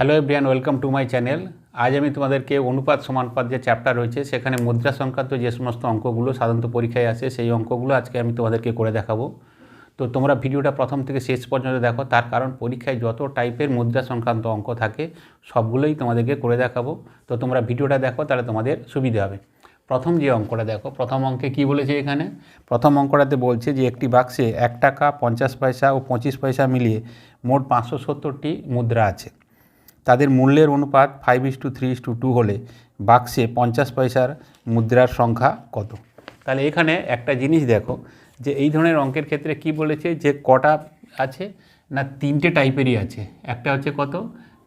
Hello everyone welcome to my channel আজ আমি তোমাদেরকে অনুপাত সমানুপাত যে চ্যাপ্টার রয়েছে, সেখানে মুদ্রা সংক্রান্ত যে সমস্ত অঙ্কগুলো, সাধারণত পরীক্ষায় আসে, সেই অঙ্কগুলো আজকে আমি তোমাদেরকে করে দেখাবো। তো তোমরা ভিডিওটা প্রথম থেকে শেষ পর্যন্ত দেখো, তার কারণ পরীক্ষায় যত টাইপের মুদ্রা সংক্রান্ত অঙ্ক থাকে, সবগুলোই তোমাদেরকে করে দেখাবো। তো তোমরা ভিডিওটা দেখো, তাহলে তোমাদের সুবিধা হবে। প্রথম যে অঙ্কটা দেখো, প্রথম অঙ্কে কি বলেছে এখানে? প্রথম অঙ্কটাতে বলছে যে একটি বাক্সে এক টাকা পঞ্চাশ পয়সা ও পঁচিশ পয়সা মিলিয়ে মোট পাঁচশো সত্তরটি মুদ্রা আছে। তাদের মূল্যের অনুপাত five is to three is to two হলে বাক্সে পঞ্চাশ পয়সার মুদ্রার সংখ্যা কত? তাহলে এখানে একটা জিনিস দেখো যে এই ধরনের অঙ্কের ক্ষেত্রে কি বলেছে যে কটা আছে না তিনটে টাইপেরই আছে? একটা হচ্ছে কত?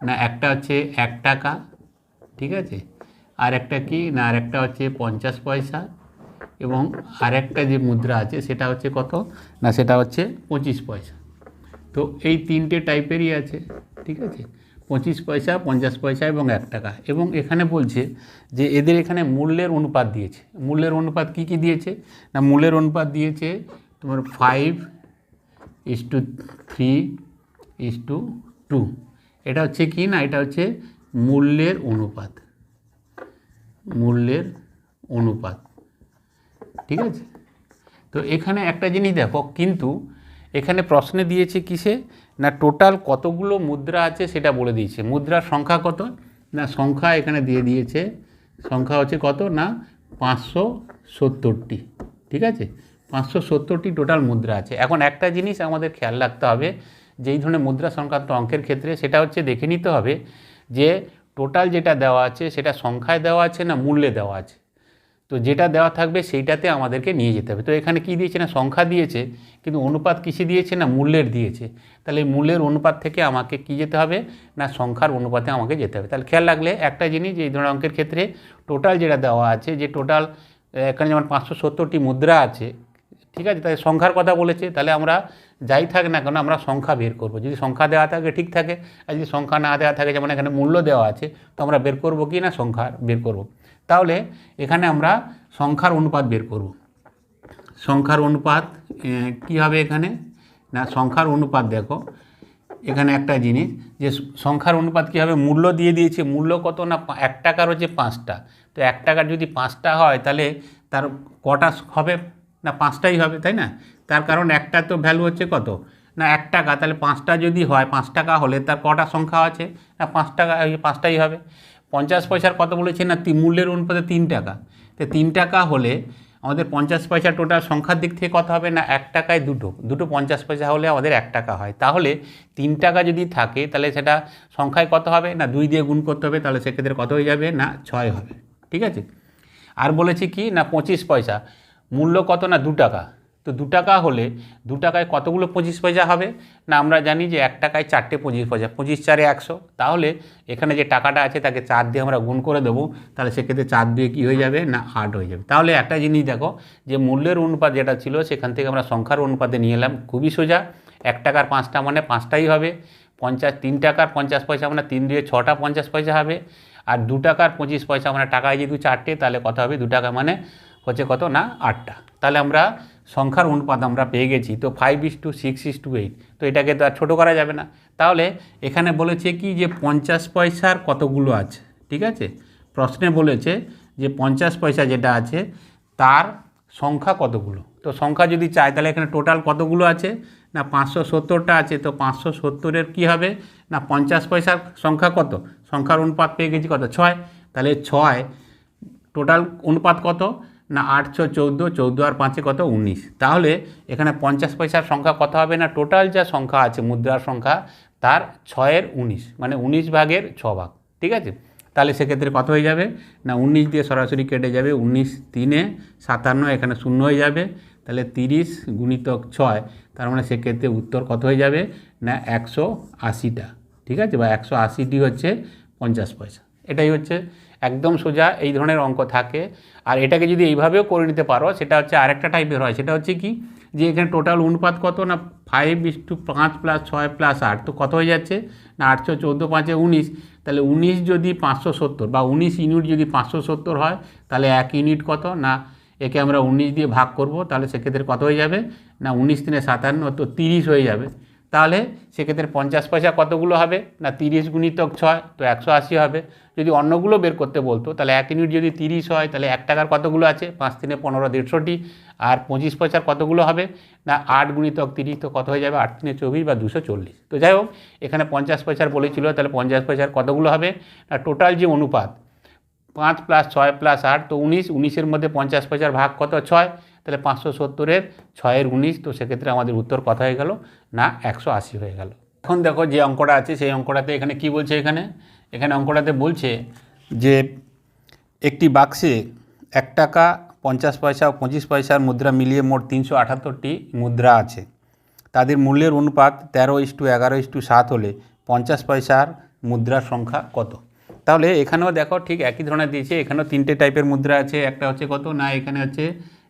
না একটা হচ্ছে এক টাকা, ঠিক আছে? আর একটা কি? না আর একটা হচ্ছে পঞ্চাশ পয়সা এবং আরেকটা যে মুদ্রা আছে সেটা হচ্ছে কত? না সেটা হচ্ছে পঁচিশ পয়সা। তো এই তিনটে টাইপেরই আছে, ঠিক আছে? পঁচিশ পয়সা, পঞ্চাশ পয়সা এবং এক টাকা। এবং এখানে বলছে যে এদের এখানে মূল্যের অনুপাত দিয়েছে। মূল্যের অনুপাত কি কি দিয়েছে? না, মূল্যের অনুপাত দিয়েছে তোমার five is to three is to two এটা হচ্ছে কি না? এটা হচ্ছে মূল্যের অনুপাত। মূল্যের অনুপাত। ঠিক আছে? তো এখানে একটা জিনিস দেখো, কিন্তু এখানে প্রশ্নে দিয়েছে কিসে? না টোটাল কতগুলো মুদ্রা আছে সেটা বলে দিয়েছে। মুদ্রার সংখ্যা কত? না সংখ্যা এখানে দিয়ে দিয়েছে। সংখ্যা হচ্ছে কত? না পাঁচশো সত্তরটি। ঠিক আছে? পাঁচশো সত্তরটি টোটাল মুদ্রা আছে। এখন একটা জিনিস আমাদের খেয়াল রাখতে হবে, যেই ধরনের মুদ্রা সংক্রান্ত অঙ্কের ক্ষেত্রে সেটা হচ্ছে দেখে নিতে হবে যে টোটাল যেটা দেওয়া আছে সেটা সংখ্যায় দেওয়া আছে না মূল্যে দেওয়া আছে। তো যেটা দেওয়া থাকবে সেইটাতে আমাদেরকে নিয়ে যেতে হবে। তো এখানে কি দিয়েছে না? সংখ্যা দিয়েছে, কিন্তু অনুপাত কিসে দিয়েছে না? মূল্যের দিয়েছে। তাহলে মূল্যের অনুপাত থেকে আমাকে কি যেতে হবে? না, সংখ্যার অনুপাতে আমাকে যেতে হবে। তাহলে খেয়াল রাখলে একটা জিনিস, এই ধরনের অঙ্কের ক্ষেত্রে টোটাল যেটা দেওয়া আছে, যে টোটাল এখানে যেমন পাঁচশো সত্তরটি মুদ্রা আছে, ঠিক আছে? তাই সংখ্যার কথা বলেছে, তাহলে আমরা যাই থাক না কেন, আমরা সংখ্যা বের করব। যদি সংখ্যা দেওয়া থাকে, ঠিক থাকে। আর যদি সংখ্যা না দেওয়া থাকে, যেমন এখানে মূল্য দেওয়া আছে, তো আমরা বের করব কি না? সংখ্যা বের করব। তাহলে এখানে আমরা সংখ্যার অনুপাত বের করব। সংখ্যার অনুপাত কি হবে এখানে? না, সংখ্যার অনুপাত দেখো। এখানে একটা জিনিস, যে সংখ্যার অনুপাত কী হবে? মূল্য দিয়ে দিয়েছে। মূল্য কত না এক টাকার হচ্ছে পাঁচটা। তো এক টাকার যদি পাঁচটা হয়, তাহলে তার কটা হবে? না, পাঁচটাই হবে, তাই না? তার কারণ একটা তো ভ্যালু হচ্ছে কত? না, এক টাকা। তাহলে পাঁচটা যদি হয়, পাঁচ টাকা হলে তার কটা সংখ্যা আছে? না, পাঁচ টাকা পাঁচটাই হবে। পঞ্চাশ পয়সার কত বলেছে না? মূল্যের অনুপাতে তিন টাকা। তো তিন টাকা হলে আমাদের পঞ্চাশ পয়সা টোটাল সংখ্যার দিক থেকে কত হবে না? এক টাকায় দুটো। দুটো পঞ্চাশ পয়সা হলে আমাদের এক টাকা হয়। তাহলে তিন টাকা যদি থাকে, তাহলে সেটা সংখ্যায় কত হবে না? দুই দিয়ে গুণ করতে হবে, তাহলে সেক্ষেত্রে কত হয়ে যাবে না? ছয় হবে। ঠিক আছে? আর বলেছি কি? না, পঁচিশ পয়সা। মূল্য কত না? দু টাকা। তো দু টাকা হলে, দু টাকায় কতগুলো পঁচিশ পয়সা হবে? না, আমরা জানি যে এক টাকায় চারটে পঁচিশ পয়সা, পঁচিশ চারে একশো। তাহলে এখানে যে টাকাটা আছে তাকে চার দিয়ে আমরা গুণ করে দেবো, তাহলে সেক্ষেত্রে চার দিয়ে কী হয়ে যাবে? না, আট হয়ে যাবে। তাহলে একটা জিনিস দেখো, যে মূল্যের অনুপাত যেটা ছিল, সেখান থেকে আমরা সংখ্যার অনুপাতে নিয়ে এলাম, খুবই সোজা। এক টাকার পাঁচটা মানে পাঁচটাই হবে। পঞ্চাশ, তিন টাকার পঞ্চাশ পয়সা মানে তিন দিয়ে ছটা পঞ্চাশ পয়সা হবে। আর দু টাকার পঁচিশ পয়সা মানে টাকায় যেহেতু চারটে, তাহলে কত হবে? দু টাকা মানে হচ্ছে কত? না, আটটা। তাহলে আমরা সংখ্যার অনুপাত আমরা পেয়ে গেছি, তো five is to six is to eight তো এটাকে তো আর ছোটো করা যাবে না। তাহলে এখানে বলেছে কি যে পঞ্চাশ পয়সার কতগুলো আছে? ঠিক আছে? প্রশ্নে বলেছে যে পঞ্চাশ পয়সা যেটা আছে, তার সংখ্যা কতগুলো? তো সংখ্যা যদি চাই তাহলে এখানে টোটাল কতগুলো আছে? না পাঁচশো সত্তরটা আছে, তো পাঁচশো সত্তরের কী হবে? না পঞ্চাশ পয়সার সংখ্যা কত? সংখ্যার অনুপাত পেয়ে গেছি কত? ছয়। তাহলে ছয় টোটাল অনুপাত কত? না আট ছ চৌদ্দো চৌদ্দো আর পাঁচে কত? উনিশ। তাহলে এখানে পঞ্চাশ পয়সার সংখ্যা কত হবে না টোটাল যা সংখ্যা আছে, মুদ্রার সংখ্যা, তার ছয়ের উনিশ মানে উনিশ ভাগের ছ ভাগ, ঠিক আছে? তাহলে সেক্ষেত্রে কত হয়ে যাবে? না উনিশ দিয়ে সরাসরি কেটে যাবে, উনিশ তিনে সাতান্ন, এখানে শূন্য হয়ে যাবে, তাহলে তিরিশ গুণিতক ছয়, তার মানে সেক্ষেত্রে উত্তর কত হয়ে যাবে? না একশো আশিটা, ঠিক আছে? বা একশো আশিটি হচ্ছে পঞ্চাশ পয়সা, এটাই হচ্ছে একদম সোজা এই ধরনের অঙ্ক থাকে। আর এটাকে যদি এইভাবেও করে নিতে পারো, সেটা হচ্ছে আরেকটা টাইপের হয়। সেটা হচ্ছে কি? যে এখানে টোটাল অনুপাত কত? না ফাইভ ইস টু পাঁচ প্লাস ছয় প্লাস আট। তো কত হয়ে যাচ্ছে? না আটশো চৌদ্দো, পাঁচে উনিশ। তাহলে উনিশ যদি পাঁচশো সত্তর বা উনিশ ইউনিট যদি পাঁচশো সত্তর হয়, তাহলে এক ইউনিট কত? না একে আমরা উনিশ দিয়ে ভাগ করব, তাহলে সেক্ষেত্রে কত হয়ে যাবে? না উনিশ তিনে সাতান্ন, তো তিরিশ হয়ে যাবে। তাহলে সেক্ষেত্রে পঞ্চাশ পয়সা কতগুলো হবে? না, তিরিশ গুণিতক ছয়, তো একশো আশি হবে। যদি অন্যগুলো বের করতে বলতো, তাহলে এক ইউনিট যদি তিরিশ হয়, তাহলে এক টাকার কতগুলো আছে? পাঁচ তিনে পনেরো দেড়শোটি আর পঁচিশ পয়সার কতগুলো হবে? না, আট গুণিতক তিরিশ, তো কত হয়ে যাবে? আট তিনে চব্বিশ বা দুশো চল্লিশ। তো যাই হোক, এখানে পঞ্চাশ পয়সার বলেছিল, তাহলে পঞ্চাশ পয়সার কতগুলো হবে? না টোটাল যে অনুপাত, পাঁচ প্লাস ছয় প্লাস আট, তো উনিশ, উনিশের মধ্যে পঞ্চাশ পয়সার ভাগ কত? ছয়। তাহলে পাঁচশো সত্তরের ছয়ের উনিশ, তো সেক্ষেত্রে আমাদের উত্তর কথা হয়ে গেল? না, একশো আশি হয়ে গেল। এখন দেখো যে অঙ্কটা আছে, সেই অঙ্কটাতে এখানে কি বলছে এখানে? এখানে অঙ্কটাতে বলছে যে একটি বাক্সে এক টাকা পঞ্চাশ পয়সা ও পঁচিশ পয়সার মুদ্রা মিলিয়ে মোট তিনশো আটাত্তরটি মুদ্রা আছে। তাদের মূল্যের অনুপাত তেরো ইস্টু এগারো ইস্টু সাত হলে পঞ্চাশ পয়সার মুদ্রার সংখ্যা কত? তাহলে এখানেও দেখো ঠিক একই ধরনের দিয়েছে, এখানেও তিনটে টাইপের মুদ্রা আছে, একটা হচ্ছে কত? না, এখানে হচ্ছে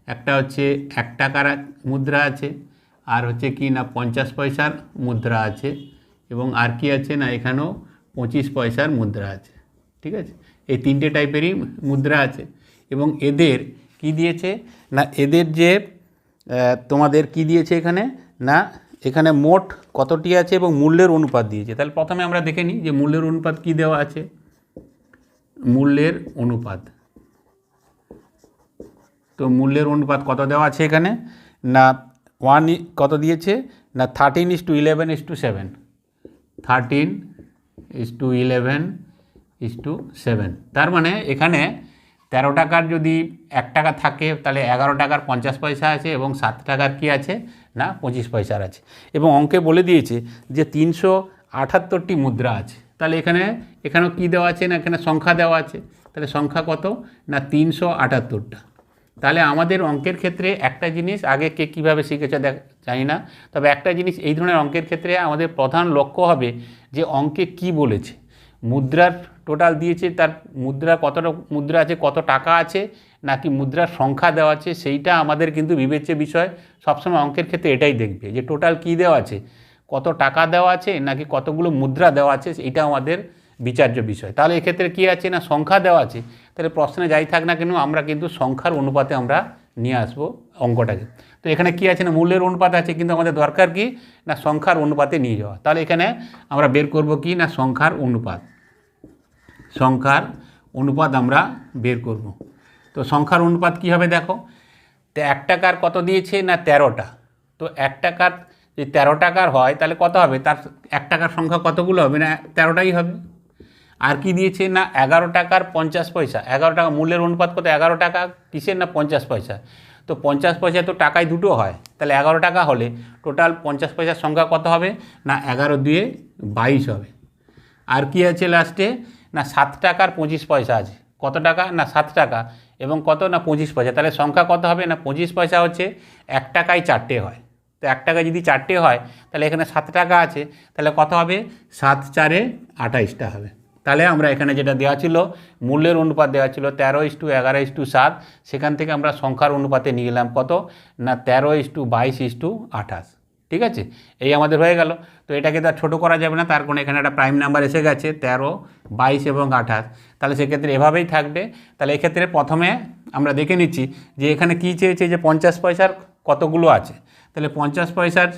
একটা হচ্ছে এক টাকার মুদ্রা আছে, আর হচ্ছে কি না পঞ্চাশ পয়সার মুদ্রা আছে, এবং আর কি আছে না এখানেও পঁচিশ পয়সার মুদ্রা আছে, ঠিক আছে? এই তিনটে টাইপেরই মুদ্রা আছে, এবং এদের কি দিয়েছে? না, এদের যে তোমাদের কি দিয়েছে এখানে? না, এখানে মোট কতটি আছে এবং মূল্যের অনুপাত দিয়েছে? তাহলে প্রথমে আমরা দেখে নিই যে মূল্যের অনুপাত কি দেওয়া আছে? মূল্যের অনুপাত। তো মূল্যের অনুপাত কত দেওয়া আছে এখানে? না ওয়ান কত দিয়েছে? না thirteen is to eleven is to seven thirteen is to eleven is to seven তার মানে এখানে তেরো টাকার যদি এক টাকা থাকে, তাহলে এগারো টাকার পঞ্চাশ পয়সা আছে এবং সাত টাকার কি আছে? না, পঁচিশ পয়সার আছে। এবং অঙ্কে বলে দিয়েছে যে তিনশো আটাত্তরটি মুদ্রা আছে। তাহলে এখানে, এখানেও কী দেওয়া আছে না এখানে সংখ্যা দেওয়া আছে? তাহলে সংখ্যা কত? না, তিনশো আটাত্তরটা। তাহলে আমাদের অঙ্কের ক্ষেত্রে একটা জিনিস, আগে কে কীভাবে শিখেছে দেখ, জানি না। তবে একটা জিনিস, এই ধরনের অঙ্কের ক্ষেত্রে আমাদের প্রধান লক্ষ্য হবে যে অঙ্কে কি বলেছে। মুদ্রার টোটাল দিয়েছে, তার মুদ্রা কতটা, মুদ্রা আছে, কত টাকা আছে, নাকি মুদ্রার সংখ্যা দেওয়া আছে, সেইটা আমাদের কিন্তু বিবেচ্য বিষয়। সবসময় অঙ্কের ক্ষেত্রে এটাই দেখবে যে টোটাল কী দেওয়া আছে, কত টাকা দেওয়া আছে, নাকি কতগুলো মুদ্রা দেওয়া আছে এটা আমাদের বিচার্য বিষয়। তাহলে এক্ষেত্রে কী আছে না? সংখ্যা দেওয়া আছে। তাহলে প্রশ্নে যাই থাক না কেন, আমরা কিন্তু সংখ্যার অনুপাতে আমরা নিয়ে আসব অঙ্কটাকে। তো এখানে কি আছে না? মূল্যের অনুপাত আছে, কিন্তু আমাদের দরকার কি? না, সংখ্যার অনুপাতে নিয়ে যাওয়া। তাহলে এখানে আমরা বের করব কি? না, সংখ্যার অনুপাত। সংখ্যার অনুপাত আমরা বের করব। তো সংখ্যার অনুপাত কী হবে দেখো? তো এক টাকার কত দিয়েছে? না, তেরোটা। তো এক টাকার যদি তেরো টাকার হয়, তাহলে কত হবে? তার এক টাকার সংখ্যা কতগুলো হবে? না, তেরোটাই হবে। আর কি দিয়েছে না এগারো টাকার পঞ্চাশ পয়সা? এগারো টাকা মূল্যের অনুপাত কত? এগারো টাকা কিসের না পঞ্চাশ পয়সা? তো পঞ্চাশ পয়সা তো টাকায় দুটো হয়, তাহলে এগারো টাকা হলে টোটাল পঞ্চাশ পয়সার সংখ্যা কত হবে? না এগারো দুয়ে বাইশ হবে। আর কি আছে লাস্টে? না সাত টাকার পঁচিশ পয়সা আছে। কত টাকা? না সাত টাকা। এবং কত? না পঁচিশ পয়সা। তাহলে সংখ্যা কত হবে? না পঁচিশ পয়সা হচ্ছে এক টাকায় চারটে হয়। তো এক টাকা যদি চারটে হয়, তাহলে এখানে সাত টাকা আছে, তাহলে কত হবে? সাত চারে আঠাইশটা হবে। তাহলে আমরা এখানে যেটা দেওয়া ছিল, মূল্যের অনুপাত দেওয়া ছিল তেরো ইস টু এগারো ইস টু সাত, সেখান থেকে আমরা সংখ্যার অনুপাতে নিয়ে গেলাম কত? না, তেরো ইস টু বাইশ ইস টু আঠাশ, ঠিক আছে? এই আমাদের হয়ে গেল। তো এটাকে তো ছোটো করা যাবে না, তার কোনো এখানে একটা প্রাইম নাম্বার এসে গেছে, তেরো, বাইশ এবং আঠাশ। তাহলে সেক্ষেত্রে এভাবেই থাকবে। তাহলে এক্ষেত্রে প্রথমে আমরা দেখে নিচ্ছি যে এখানে কী চেয়েছে যে পঞ্চাশ পয়সার কতগুলো আছে। তাহলে পঞ্চাশ পয়সার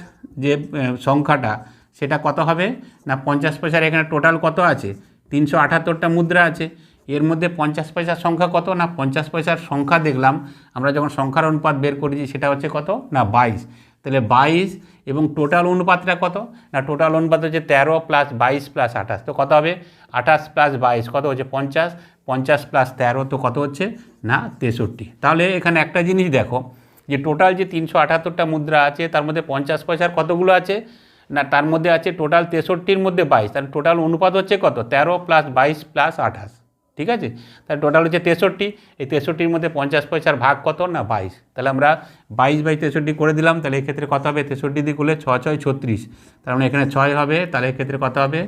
যে সংখ্যাটা, সেটা কত হবে? না, পঞ্চাশ পয়সার এখানে টোটাল কত আছে? তিনশো আটাত্তরটা মুদ্রা আছে। এর মধ্যে পঞ্চাশ পয়সার সংখ্যা কত? না, পঞ্চাশ পয়সার সংখ্যা দেখলাম। আমরা যখন সংখ্যার অনুপাত বের করেছি, সেটা হচ্ছে কত? না, বাইশ। তাহলে বাইশ এবং টোটাল অনুপাতটা কত? না টোটাল অনুপাত হচ্ছে তেরো প্লাস বাইশ প্লাস আঠাশ। তো কত হবে? আঠাশ প্লাস বাইশ, কত হচ্ছে পঞ্চাশ? পঞ্চাশ প্লাস তেরো, তো কত হচ্ছে? না, তেষট্টি। তাহলে এখানে একটা জিনিস দেখো, যে টোটাল যে তিনশো আটাত্তরটা মুদ্রা আছে, তার মধ্যে পঞ্চাশ পয়সার কতগুলো আছে? না, তার মধ্যে আছে টোটাল তেষট্টির মধ্যে বাইশ তাহলে টোটাল অনুপাত হচ্ছে কত? তেরো প্লাস বাইশ প্লাস আঠাশ, ঠিক আছে? তাহলে টোটাল হচ্ছে তেষট্টি, এই তেষট্টির মধ্যে পঞ্চাশ পয়সার ভাগ কত? না, বাইশ। তাহলে আমরা বাইশ বাই তেষট্টি করে দিলাম, তাহলে এক্ষেত্রে কত হবে? তেষট্টি দিয়ে করলে ছ ছয়, ছত্রিশ। তার মানে এখানে ছয় হবে, তাহলে এক্ষেত্রে কত হবে?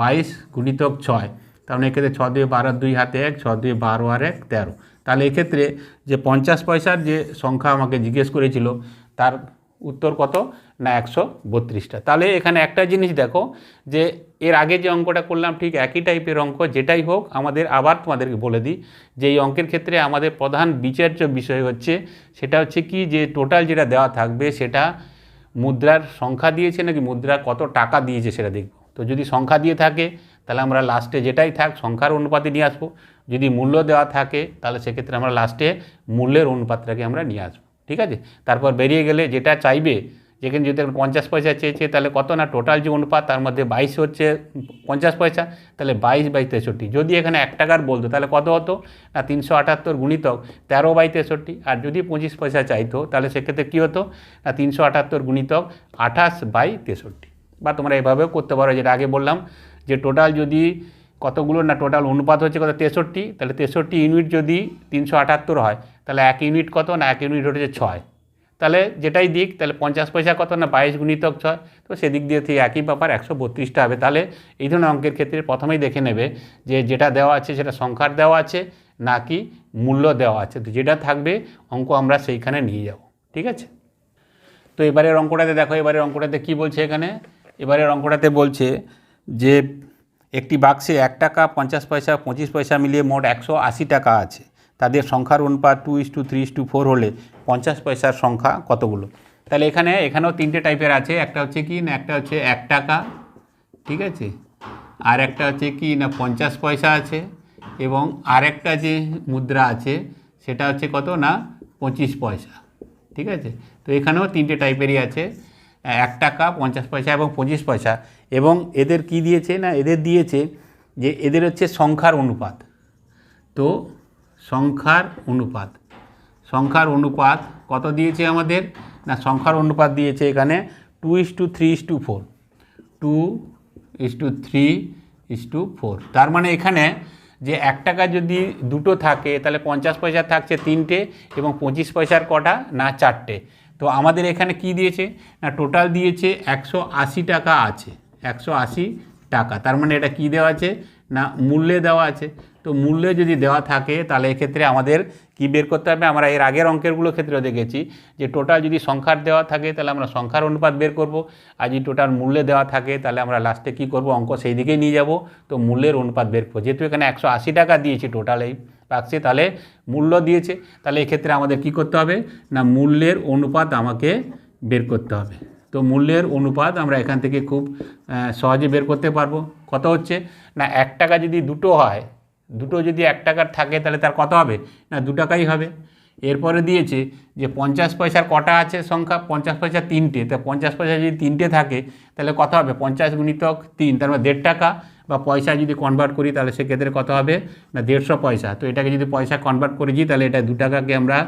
বাইশ গুণিতক ছয়। তার মানে এক্ষেত্রে ছ দুই বারো দুই হাতে এক ছ দুই বারো আর এক তেরো। তাহলে এক্ষেত্রে যে পঞ্চাশ পয়সার যে সংখ্যা আমাকে জিজ্ঞেস করেছিল, তার উত্তর কত? না, একশো বত্রিশটা। তাহলে এখানে একটা জিনিস দেখো, যে এর আগে যে অঙ্কটা করলাম ঠিক একই টাইপের অঙ্ক, যেটাই হোক, আমাদের আবার তোমাদেরকে বলে দিই, যে এই অঙ্কের ক্ষেত্রে আমাদের প্রধান বিচার্য বিষয় হচ্ছে, সেটা হচ্ছে কি, যে টোটাল যেটা দেওয়া থাকবে, সেটা মুদ্রার সংখ্যা দিয়েছে নাকি মুদ্রা কত টাকা দিয়েছে সেটা দেখব। তো যদি সংখ্যা দিয়ে থাকে, তাহলে আমরা লাস্টে যেটাই থাক, সংখ্যার অনুপাতে নিয়ে আসব। যদি মূল্য দেওয়া থাকে, তাহলে সেক্ষেত্রে আমরা লাস্টে মূল্যের অনুপাতটাকে আমরা নিয়ে আসব। ঠিক আছে? তারপর বেরিয়ে গেলে যেটা চাইবে, যেখানে যদি পঞ্চাশ পয়সা চেয়েছে, তাহলে কত না? টোটাল যে অনুপাত, তার মধ্যে বাইশ হচ্ছে, পঞ্চাশ পয়সা, তাহলে বাইশ বাই তেষট্টি। যদি এখানে এক টাকার বলতো, তাহলে কত হতো? না, তিনশো আটাত্তর গুণিতক, তেরো বাই তেষট্টি। আর যদি পঁচিশ পয়সা চাইতো, তাহলে সেক্ষেত্রে কী হতো? না, তিনশো আটাত্তর গুণিতক, আঠাশ বাই তেষট্টি। বা তোমরা এভাবেও করতে পারো, যেটা আগে বললাম, যে টোটাল যদি কতগুলো না টোটাল অনুপাত হচ্ছে কত? তেষট্টি। তাহলে তেষট্টি ইউনিট যদি তিনশো আটাত্তর হয়, তাহলে এক ইউনিট কত না এক ইউনিট হচ্ছে ছয়? তাহলে যেটাই দিক, তাহলে পঞ্চাশ পয়সা কত না বাইশ গুণিতক ছয়? তো সেদিক দিয়ে ঠিক একই ব্যাপার, একশো বত্রিশটা হবে। তাহলে এই ধরনের অঙ্কের ক্ষেত্রে প্রথমেই দেখে নেবে যে যেটা দেওয়া আছে সেটা সংখ্যার দেওয়া আছে, নাকি মূল্য দেওয়া আছে। তো যেটা থাকবে, অঙ্ক আমরা সেইখানে নিয়ে যাব। ঠিক আছে? তো এবারের অঙ্কটাতে দেখো, এবারের অঙ্কটাতে কি বলছে এখানে? এবারের অঙ্কটাতে বলছে যে একটি বাক্সে এক টাকা, পঞ্চাশ পয়সা, পঁচিশ পয়সা মিলিয়ে মোট একশো আশি টাকা আছে। তাদের সংখ্যার অনুপাত two is to three is to four হলে পঞ্চাশ পয়সার সংখ্যা কতগুলো? তাহলে এখানে, এখানেও তিনটে টাইপের আছে, একটা হচ্ছে কি না, একটা হচ্ছে এক টাকা, ঠিক আছে? আর একটা হচ্ছে কি না, পঞ্চাশ পয়সা আছে এবং আরেকটা যে মুদ্রা আছে, সেটা হচ্ছে কত না, পঁচিশ পয়সা, ঠিক আছে? তো এখানেও তিনটে টাইপেরই আছে, এক টাকা, পঞ্চাশ পয়সা এবং পঁচিশ পয়সা। এবং এদের কি দিয়েছে না এদের দিয়েছে যে এদের হচ্ছে সংখ্যার অনুপাত। তো সংখ্যার অনুপাত। সংখ্যার অনুপাত কত দিয়েছে আমাদের? না, সংখ্যার অনুপাত দিয়েছে এখানে two is to three is to four two is to three is to four তার মানে এখানে যে এক টাকা যদি দুটো থাকে, তাহলে পঞ্চাশ পয়সা থাকছে তিনটে এবং পঁচিশ পয়সার কটা না চারটে। তো আমাদের এখানে কি দিয়েছে? না টোটাল দিয়েছে একশো আশি টাকা আছে। একশো আশি টাকা। তার মানে এটা কি দেওয়া আছে? না, মূল্যে দেওয়া আছে। তো মূল্যে যদি দেওয়া থাকে, তাহলে এক্ষেত্রে আমাদের কি বের করতে হবে? আমরা এর আগের অঙ্কেরগুলো ক্ষেত্রেও দেখেছি যে টোটাল যদি সংখ্যার দেওয়া থাকে, তাহলে আমরা সংখ্যার অনুপাত বের করব। আর যদি টোটাল মূল্যে দেওয়া থাকে, তাহলে আমরা লাস্টে কী করব? অঙ্ক সেই দিকেই নিয়ে যাব। তো মূল্যের অনুপাত বের করব। যেহেতু এখানে একশো আশি টাকা দিয়েছি টোটাল এই বাক্সে তাহলে মূল্য দিয়েছে। তাহলে এক্ষেত্রে আমাদের কি করতে হবে? না, মূল্যের অনুপাত আমাকে বের করতে হবে। তো মূল্যের অনুপাত আমরা এখান থেকে খুব সহজে বের করতে পারব। কত হচ্ছে? না, এক টাকা যদি দুটো হয়, দুটো যদি এক টাকার থাকে, তাহলে তার কত হবে? না, দু টাকাই হবে। এরপরে দিয়েছে যে পঞ্চাশ পয়সার কটা আছে সংখ্যা? পঞ্চাশ পয়সা তিনটে। তা পঞ্চাশ পয়সা যদি তিনটে থাকে, তাহলে কত হবে? পঞ্চাশ গুণিতক তিন, তার মানে দেড় টাকা। বা পয়সা যদি কনভার্ট করি, তাহলে সেক্ষেত্রে কত হবে? না, দেড়শো পয়সা। তো এটাকে যদি পয়সা কনভার্ট করেছি, তাহলে এটা দু টাকাকে আমরা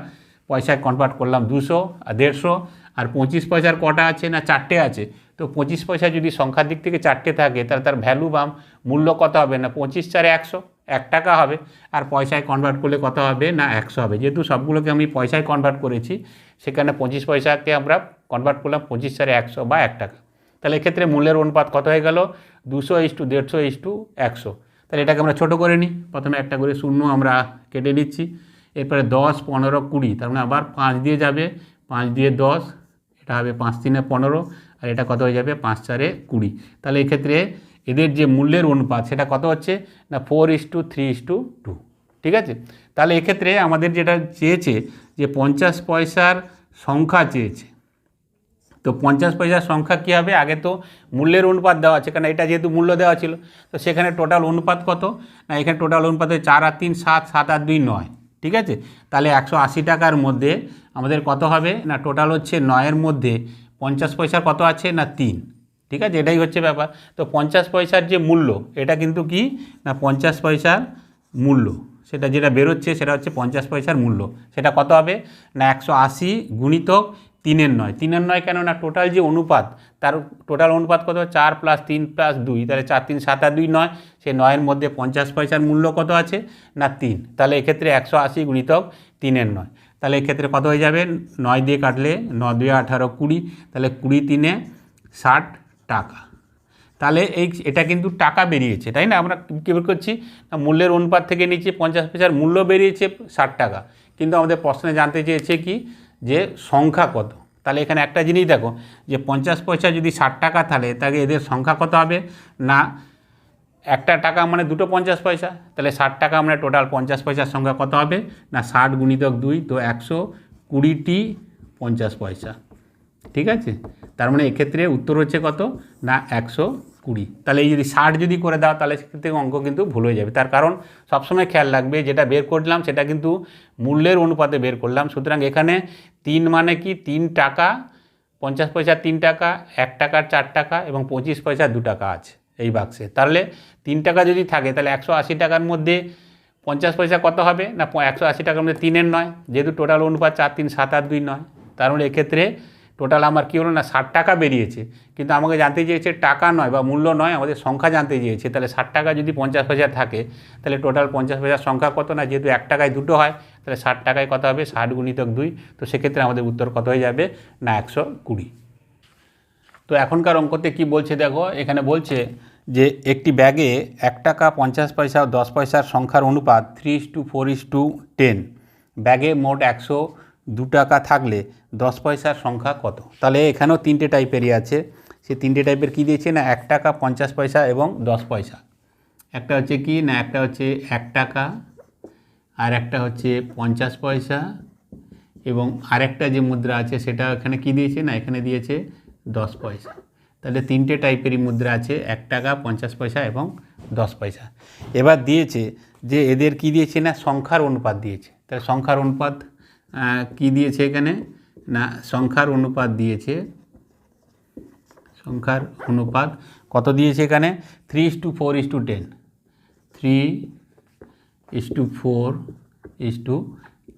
পয়সায় কনভার্ট করলাম দুশো আর দেড়শো। আর পঁচিশ পয়সার কটা আছে না চারটে আছে? তো পঁচিশ পয়সা যদি সংখ্যার দিক থেকে চারটে থাকে, তাহলে তার ভ্যালু বা মূল্য কত হবে? না পঁচিশ চারে একশো, এক টাকা হবে। আর পয়সায় কনভার্ট করলে কত হবে? না একশো হবে। যেহেতু সবগুলোকে আমি পয়সায় কনভার্ট করেছি, সেখানে পঁচিশ পয়সাকে আমরা কনভার্ট করলাম পঁচিশ চারে একশো বা এক টাকা। তাহলে এক্ষেত্রে মূল্যের অনুপাত কত হয়ে গেল? দুশো ইস টু দেড়শো ইস টু একশো। তাহলে এটাকে আমরা ছোটো করে নিই। প্রথমে একটা করে শূন্য আমরা কেটে নিচ্ছি। এরপরে দশ, পনেরো, কুড়ি, তার মানে আবার পাঁচ দিয়ে যাবে। পাঁচ দিয়ে দশ এটা হবে পাঁচ তিনে পনেরো, আর এটা কত হয়ে যাবে? পাঁচ চারে কুড়ি। তাহলে এক্ষেত্রে এদের যে মূল্যের অনুপাত, সেটা কত হচ্ছে? না four is to three is to two ঠিক আছে? তাহলে এক্ষেত্রে আমাদের যেটা চেয়েছে যে পঞ্চাশ পয়সার সংখ্যা চেয়েছে। তো পঞ্চাশ পয়সার সংখ্যা কী হবে? আগে তো মূল্যের অনুপাত দেওয়া আছে কারণ এটা যেহেতু মূল্য দেওয়া ছিল। তো সেখানে টোটাল অনুপাত কত? না, এখানে টোটাল অনুপাত চার আর তিন, সাত সাত আর দুই, নয়। ঠিক আছে? তাহলে একশো আশি টাকার মধ্যে আমাদের কত হবে? না টোটাল হচ্ছে নয়ের মধ্যে পঞ্চাশ পয়সার কত আছে? না, তিন। ঠিক আছে? এটাই হচ্ছে ব্যাপার। তো পঞ্চাশ পয়সার যে মূল্য, এটা কিন্তু কি? না, পঞ্চাশ পয়সার মূল্য। সেটা যেটা বেরোচ্ছে, সেটা হচ্ছে পঞ্চাশ পয়সার মূল্য। সেটা কত হবে? না, একশো আশি গুণিতক তিনের নয়। তিনের নয় কেন না টোটাল যে অনুপাত, তার টোটাল অনুপাত কত? চার প্লাস তিন প্লাস দুই। তাহলে চার, তিন, সাত আর দুই নয়। সে নয়ের মধ্যে পঞ্চাশ পয়সার মূল্য কত আছে? না, তিন। তাহলে এক্ষেত্রে একশো আশি গুণিতক তিনের নয়। তাহলে এক্ষেত্রে কত হয়ে যাবে? নয় দিয়ে কাটলে নয় দুই আঠারো কুড়ি। তাহলে কুড়ি তিনে ষাট টাকা। তাহলে এই এটা কিন্তু টাকা বেরিয়েছে, তাই না? আমরা কী করছি? না, মূল্যের অনুপাত থেকে নিচে পঞ্চাশ পয়সার মূল্য বেরিয়েছে ষাট টাকা। কিন্তু আমাদের প্রশ্নে জানতে চেয়েছে কি? যে সংখ্যা কত? তাহলে এখানে একটা জিনিস দেখো, যে পঞ্চাশ পয়সা যদি ষাট টাকা তাহলে তাহলে এদের সংখ্যা কত হবে? না, একটা টাকা মানে দুটো পঞ্চাশ পয়সা, তাহলে ষাট টাকা মানে টোটাল পঞ্চাশ পয়সার সংখ্যা কত হবে? না, ষাট গুণিতক দুই, তো একশো কুড়িটি পঞ্চাশ পয়সা, ঠিক আছে? তার মানে এক্ষেত্রে উত্তর হচ্ছে কত? না, একশো কুড়ি। তাহলে এই যদি ষাট যদি করে দাও, তাহলে সেক্ষেত্রে অঙ্ক কিন্তু ভুল হয়ে যাবে। তার কারণ সবসময় খেয়াল রাখবে, যেটা বের করলাম সেটা কিন্তু মূল্যের অনুপাতে বের করলাম। সুতরাং এখানে তিন মানে কি? তিন টাকা, পঞ্চাশ পয়সা তিন টাকা, এক টাকার চার টাকা এবং পঁচিশ পয়সা দু টাকা আছে এই বাক্সে। তাহলে তিন টাকা যদি থাকে, তাহলে একশো আশি টাকার মধ্যে পঞ্চাশ পয়সা কত হবে? না, একশো আশি টাকার মধ্যে তিনের নয়। যেহেতু টোটাল অনুপাত চার, তিন, সাত আট দুই নয়। তার মানে এক্ষেত্রে টোটাল আমার কী হলো না, ষাট টাকা বেরিয়েছে। কিন্তু আমাকে জানতে চেয়েছে টাকা নয় বা মূল্য নয়, আমাদের সংখ্যা জানতে চেয়েছে। তাহলে ষাট টাকা যদি পঞ্চাশ পয়সা থাকে, তাহলে টোটাল পঞ্চাশ পয়সার সংখ্যা কত না? যেহেতু এক টাকায় দুটো হয়, তাহলে ষাট টাকায় কত হবে? ষাট গুণিতক দুই। তো সেক্ষেত্রে আমাদের উত্তর কত হয়ে যাবে? না, একশো কুড়ি। তো এখনকার অঙ্কতে কি বলছে দেখো? এখানে বলছে যে একটি ব্যাগে এক টাকা পঞ্চাশ পয়সা দশ পয়সার সংখ্যার অনুপাত three is to four is to ten ব্যাগে মোট একশো দু টাকা থাকলে দশ পয়সার সংখ্যা কত? তাহলে এখানেও তিনটে টাইপেরই আছে। সে তিনটে টাইপের কী দিয়েছে না? এক টাকা পঞ্চাশ পয়সা এবং দশ পয়সা। একটা হচ্ছে কি না? একটা হচ্ছে এক টাকা, আর একটা হচ্ছে পঞ্চাশ পয়সা এবং আরেকটা যে মুদ্রা আছে সেটা এখানে কি দিয়েছে না? এখানে দিয়েছে দশ পয়সা। তাহলে তিনটে টাইপেরই মুদ্রা আছে, এক টাকা, পঞ্চাশ পয়সা এবং দশ পয়সা। এবার দিয়েছে যে এদের কি দিয়েছে না? সংখ্যার অনুপাত দিয়েছে। তাহলে সংখ্যার অনুপাত কি দিয়েছে এখানে? না, সংখ্যার অনুপাত দিয়েছে। সংখ্যার অনুপাত কত দিয়েছে এখানে? Three is to four is to ten three is to four is to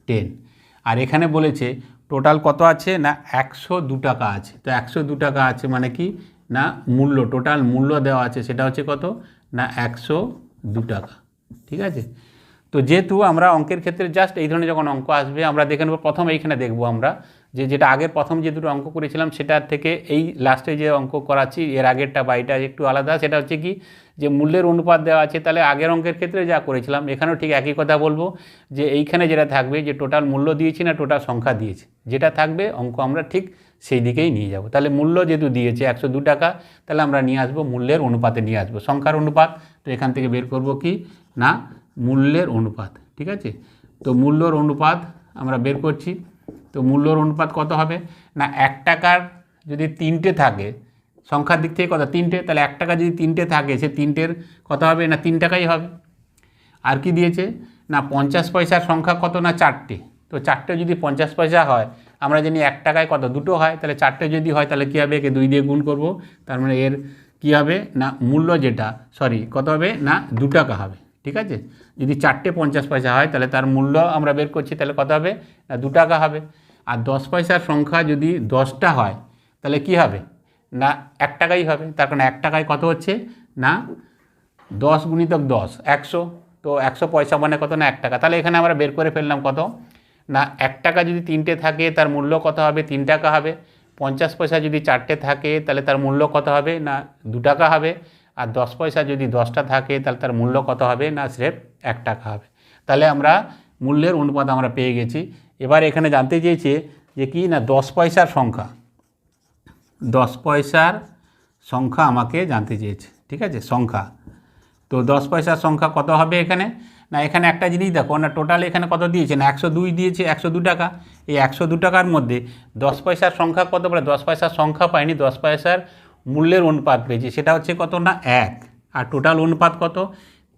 ten আর এখানে বলেছে টোটাল কত আছে? না, একশো দু টাকা আছে। তো একশো দু টাকা আছে মানে কি? না, মূল্য টোটাল মূল্য দেওয়া আছে, সেটা হচ্ছে কত? না, একশো দু টাকা। ঠিক আছে? তো যেহেতু আমরা অঙ্কের ক্ষেত্রে জাস্ট এই ধরনের যখন অঙ্ক আসবে, আমরা দেখে নেব, প্রথম এইখানে দেখব আমরা যে যেটা আগের প্রথম যে দুটো অঙ্ক করেছিলাম সেটার থেকে এই লাস্টে যে অঙ্ক করাচ্ছি, এর আগেরটা বা এটা একটু আলাদা, সেটা হচ্ছে কি যে মূল্যের অনুপাত দেওয়া আছে, তাহলে আগের অঙ্কের ক্ষেত্রে যা করেছিলাম, এখানেও ঠিক একই কথা বলব যে এইখানে যেটা থাকবে যে টোটাল মূল্য দিয়েছি না টোটাল সংখ্যা দিয়েছি। যেটা থাকবে, অঙ্ক আমরা ঠিক সেই দিকেই নিয়ে যাব। তাহলে মূল্য যেহেতু দিয়েছে একশো দু টাকা, তাহলে আমরা নিয়ে আসব মূল্যের অনুপাতে নিয়ে আসব। সংখ্যার অনুপাত, তো এখান থেকে বের করব কি? না মূল্যের অনুপাত, ঠিক আছে? তো মূল্যর অনুপাত আমরা বের করছি। তো মূল্যর অনুপাত কত হবে? না, এক টাকার যদি তিনটে থাকে, সংখ্যার দিক থেকে কত? তিনটে, তাহলে এক টাকা যদি তিনটে থাকে, সে তিনটের কত হবে? না, তিন টাকাই হবে। আর কি দিয়েছে? না, পঞ্চাশ পয়সার সংখ্যা কত? না, চারটে। তো চারটে যদি পঞ্চাশ পয়সা হয়, আমরা জানি এক টাকায় কত? দুটো হয়, তাহলে চারটে যদি হয়, তাহলে কী হবে? একে দুই দিয়ে গুণ করব। তার মানে এর কী হবে? না, মূল্য যেটা সরি কত হবে? না, দু টাকা হবে। ঠিক আছে? যদি চারটে পঞ্চাশ পয়সা হয়, তাহলে তার মূল্য আমরা বের করছি, তাহলে কত হবে? না দু টাকা হবে। আর দশ পয়সার সংখ্যা যদি দশটা হয়, তাহলে কি হবে? না, এক টাকাই হবে। তার কারণ এক টাকায় কত হচ্ছে? না, দশ গুণিতক দশ, একশো। তো একশো পয়সা মানে কত না এক টাকা? তাহলে এখানে আমরা বের করে ফেললাম কত? না, এক টাকা যদি তিনটে থাকে, তার মূল্য কত হবে? তিন টাকা হবে। পঞ্চাশ পয়সা যদি চারটে থাকে, তাহলে তার মূল্য কত হবে? না, দু টাকা হবে। আর দশ পয়সা যদি দশটা থাকে, তাহলে তার মূল্য কত হবে? না, স্রেফ এক টাকা হবে। তাহলে আমরা মূল্যের অনুপাত আমরা পেয়ে গেছি। এবার এখানে জানতে চেয়েছে যে কি না, দশ পয়সার সংখ্যা। দশ পয়সার সংখ্যা আমাকে জানতে চেয়েছে, ঠিক আছে? সংখ্যা। তো দশ পয়সার সংখ্যা কত হবে এখানে? না, এখানে একটা জিনিস দেখো, না টোটাল এখানে কত দিয়েছে? না, একশো দুই দিয়েছে, একশো দু টাকা। এই একশো দু টাকার মধ্যে দশ পয়সার সংখ্যা কত বলে? দশ পয়সার সংখ্যা পাইনি, দশ পয়সার মূল্যের অনুপাত পেয়েছি, সেটা হচ্ছে কত না এক, আর টোটাল অনুপাত কত?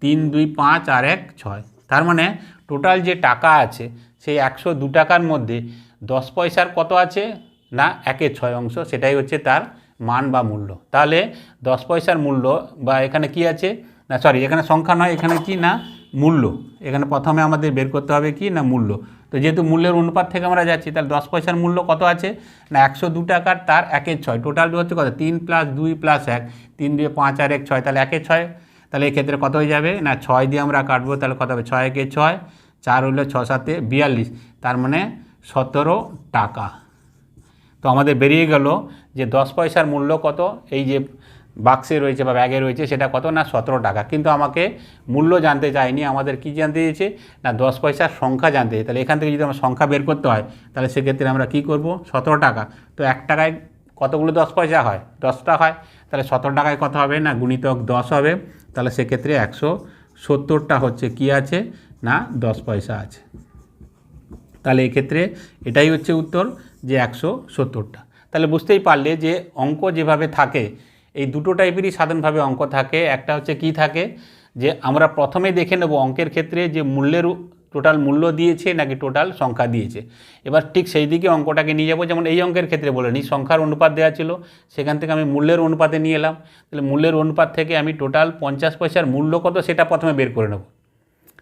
তিন, দুই, পাঁচ আর এক, ছয়। তার মানে টোটাল যে টাকা আছে, সেই একশো দু টাকার মধ্যে দশ পয়সার কত আছে? না, একের ছয় অংশ, সেটাই হচ্ছে তার মান বা মূল্য। তাহলে দশ পয়সার মূল্য বা এখানে কি আছে? না সরি এখানে সংখ্যা নয়, এখানে কি না? মূল্য। এখানে প্রথমে আমাদের বের করতে হবে কি না মূল্য। তো যেহেতু মূল্যের অনুপাত থেকে আমরা যাচ্ছি, তাহলে দশ পয়সার মূল্য কত আছে? না, একশো দু টাকার, তার একের ছয়। টোটাল হচ্ছে কত? তিন প্লাস দুই প্লাস এক। তিন দিয়ে পাঁচ আর এক, ছয়, তাহলে একের ছয়। তাহলে এক্ষেত্রে কত হয়ে যাবে? না, ছয় দিয়ে আমরা কাটবো, তাহলে কত হবে? ছয় একে ছয়। চার হলো ছ সাতে বিয়াল্লিশ। তার মানে সতেরো টাকা। তো আমাদের বেরিয়ে গেল যে দশ পয়সার মূল্য কত? এই যে বাক্সে রয়েছে বা ব্যাগে রয়েছে, সেটা কত না সতেরো টাকা। কিন্তু আমাকে মূল্য জানতে চাইনি আমাদের কি জানতে চেয়েছে? না, দশ পয়সার সংখ্যা জানতে তাহলে এখান থেকে যদি আমার সংখ্যা বের করতে হয়, তাহলে সেক্ষেত্রে আমরা কি করব? সতেরো টাকা। তো এক টাকায় কতগুলো দশ পয়সা হয়? দশটা হয়। তাহলে সতেরো টাকায় কত হবে? না, গুণিতক দশ হবে। তাহলে সেক্ষেত্রে একশো সত্তরটা হচ্ছে কি আছে? না, দশ পয়সা আছে। তাহলে এক্ষেত্রে এটাই হচ্ছে উত্তর যে একশো সত্তরটা। তাহলে বুঝতেই পারলে যে অঙ্ক যেভাবে থাকে এই দুটো টাইপেরই সাধারণভাবে অঙ্ক থাকে। একটা হচ্ছে কি থাকে? যে আমরা প্রথমে দেখে নেব অঙ্কের ক্ষেত্রে যে মূল্যের টোটাল মূল্য দিয়েছে নাকি টোটাল সংখ্যা দিয়েছে। এবার ঠিক সেই দিকে অঙ্কটাকে নিয়ে যাব। যেমন এই অঙ্কের ক্ষেত্রে বলে নিই সংখ্যার অনুপাত দেওয়া ছিল। সেখান থেকে আমি মূল্যের অনুপাতে নিয়ে এলাম। তাহলে মূল্যের অনুপাত থেকে আমি টোটাল পঞ্চাশ পয়সার মূল্য কত সেটা প্রথমে বের করে নেব।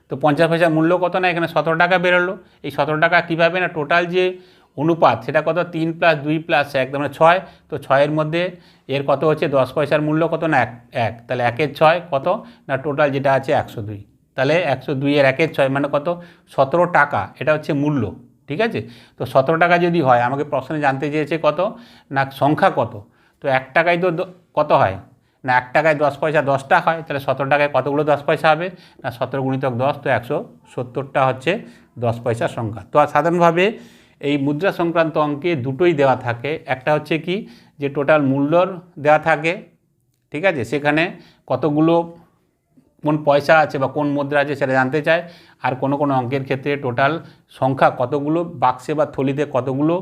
তো পঞ্চাশ পয়সার মূল্য কত না? এখানে সতেরো টাকা বেরোলো। এই সতেরো টাকা কীভাবে না টোটাল যে অনুপাত, সেটা কত? তিন প্লাস দুই প্লাস এক মানে ছয়। তো ছয়ের মধ্যে এর কত হচ্ছে? দশ পয়সার মূল্য কত না এক? এক। তাহলে একের ছয় কত? না টোটাল যেটা আছে একশো দুই। তাহলে একশো দুইয়ের একের ছয় মানে কত? সতেরো টাকা। এটা হচ্ছে মূল্য। ঠিক আছে? তো সতেরো টাকা যদি হয়, আমাকে প্রশ্নে জানতে চেয়েছে কত? না, সংখ্যা কত? তো এক টাকায় তো কত হয়? না, এক টাকায় দশ পয়সা দশটা হয়, তাহলে সতেরো টাকায় কতগুলো দশ পয়সা হবে? না, সতেরো গুণিতক দশ, তো একশো সত্তরটা হচ্ছে দশ পয়সার সংখ্যা। তো সাধারণভাবে এই মুদ্রা সংক্রান্ত অঙ্কে দুটোই দেওয়া থাকে। একটা হচ্ছে কি যে টোটাল মূল্যর দেওয়া থাকে, ঠিক আছে? সেখানে কতগুলো কোন পয়সা আছে বা কোন মুদ্রা আছে সেটা জানতে চায়। আর কোনো কোনো অঙ্কের ক্ষেত্রে টোটাল সংখ্যা কতগুলো, বাক্সে বা থলিতে কতগুলো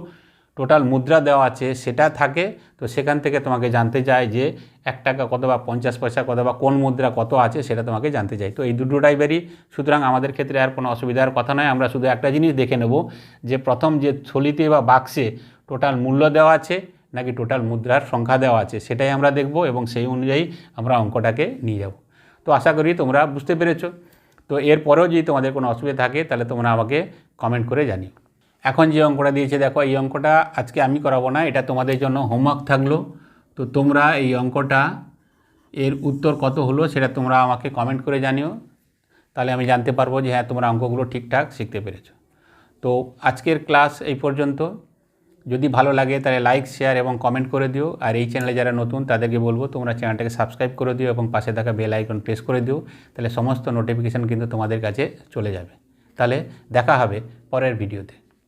টোটাল মুদ্রা দেওয়া আছে, সেটা থাকে। তো সেখান থেকে তোমাকে জানতে চায় যে এক টাকা কত বা পঞ্চাশ পয়সা কত বা কোন মুদ্রা কত আছে, সেটা তোমাকে জানতে চাই তো এই দুটো টাইপেরই সুতরাং আমাদের ক্ষেত্রে আর কোনো অসুবিধার কথা নয়। আমরা শুধু একটা জিনিস দেখে নেব যে প্রথম যে থলিতে বা বাক্সে টোটাল মূল্য দেওয়া আছে, নাকি টোটাল মুদ্রার সংখ্যা দেওয়া আছে, সেটাই আমরা দেখব এবং সেই অনুযায়ী আমরা অঙ্কটাকে নিয়ে যাব। তো আশা করি তোমরা বুঝতে পেরেছ। তো এরপরেও যদি তোমাদের কোনো অসুবিধা থাকে, তাহলে তোমরা আমাকে কমেন্ট করে জানিও। এখন যে অঙ্কটা দিয়েছে, দেখো, এই অঙ্কটা আজকে আমি করাবো না, এটা তোমাদের জন্য হোমওয়ার্ক থাকল। তো তোমরা এই অঙ্কটা, এর উত্তর কত হলো সেটা তোমরা আমাকে কমেন্ট করে জানিও। তাহলে আমি জানতে পারব যে হ্যাঁ তোমরা অঙ্কগুলো ঠিকঠাক শিখতে পেরেছ। তো আজকের ক্লাস এই পর্যন্ত। যদি ভালো লাগে, তাহলে লাইক শেয়ার এবং কমেন্ট করে দিও। আর এই চ্যানেলে যারা নতুন, তাদেরকে বলব, তোমরা চ্যানেলটাকে সাবস্ক্রাইব করে দিও এবং পাশে থাকা বেল আইকন প্রেস করে দিও। তাহলে সমস্ত নোটিফিকেশান কিন্তু তোমাদের কাছে চলে যাবে। তাহলে দেখা হবে পরের ভিডিওতে